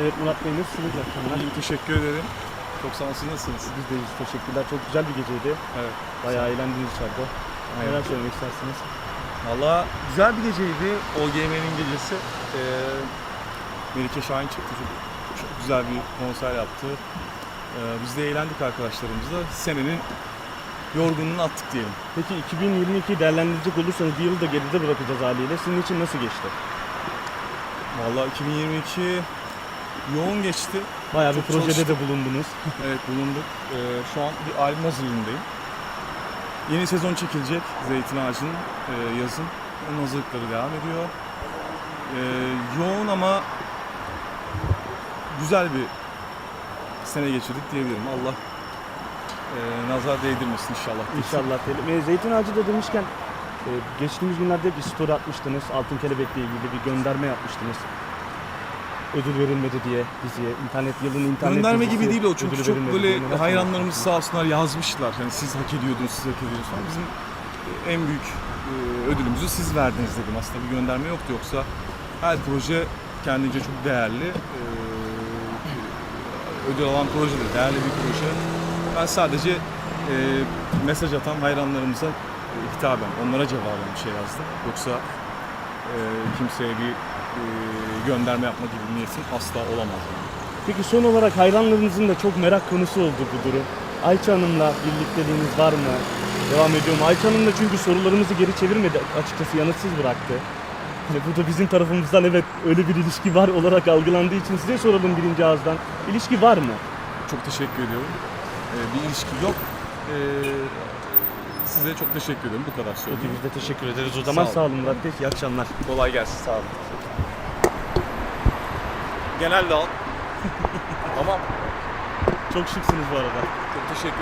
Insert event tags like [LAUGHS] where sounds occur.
Evet Murat Bey nasılsınız? Akşamlar. İyiyim teşekkür ederim. Çok sağ siz nasılsınız? Biz de iyiyiz. Teşekkürler. Çok güzel bir geceydi. Evet. Bayağı eğlendiniz içeride. Neler söylemek istersiniz? Valla güzel bir geceydi. OGM'nin gecesi. Ee, Melike Şahin çıktı. Çok, çok güzel bir konser yaptı. Ee, biz de eğlendik arkadaşlarımızla. Senenin yorgunluğunu attık diyelim. Peki 2022'yi değerlendirecek olursanız bir yılı da geride bırakacağız haliyle. Sizin için nasıl geçti? Valla 2022 yoğun geçti. Bayağı bir Çok projede çalıştık. de bulundunuz. Evet bulunduk. Ee, şu an bir albüm hazırlığındayım. Yeni sezon çekilecek Zeytin Ağacı'nın e, yazın. Onun hazırlıkları devam ediyor. Ee, yoğun ama güzel bir sene geçirdik diyebilirim. Allah e, nazar değdirmesin inşallah. İnşallah diyelim. E, Zeytin Ağacı da demişken e, geçtiğimiz günlerde bir story atmıştınız. Altın Kelebek'le ilgili bir gönderme yapmıştınız. Ödül verilmedi diye diziye. internet yılın internet Gönderme dizisi gibi değil o çünkü ödülü çok verilmedi böyle hayranlarımız sağ olsunlar yazmışlar. Hani siz hak ediyordunuz, siz hak ediyordunuz falan. Bizim e, en büyük e, ödülümüzü siz verdiniz dedim. Aslında bir gönderme yoktu yoksa her proje kendince çok değerli. E, ödül alan proje de değerli bir proje. Ben sadece e, mesaj atan hayranlarımıza e, hitaben, onlara cevaben bir şey yazdım. Yoksa e, kimseye bir gönderme yapma gibi niyetim asla olamaz. Yani. Peki son olarak hayranlarınızın da çok merak konusu oldu bu durum. Ayça Hanım'la birlikteliğiniz var mı? Devam ediyor mu? Ayça Hanım da çünkü sorularımızı geri çevirmedi. Açıkçası yanıtsız bıraktı. Hani bu da bizim tarafımızdan evet öyle bir ilişki var olarak algılandığı için size soralım birinci ağızdan. İlişki var mı? Çok teşekkür ediyorum. Ee, bir ilişki yok. Ee, size çok teşekkür ederim. Bu kadar söyleyeyim. biz de teşekkür ederiz o zaman. Sağ Sağ olun. olun, Murat Bey. İyi akşamlar. Kolay gelsin. Sağ olun. Genel de al. [LAUGHS] tamam. Çok şıksınız bu arada. Çok teşekkür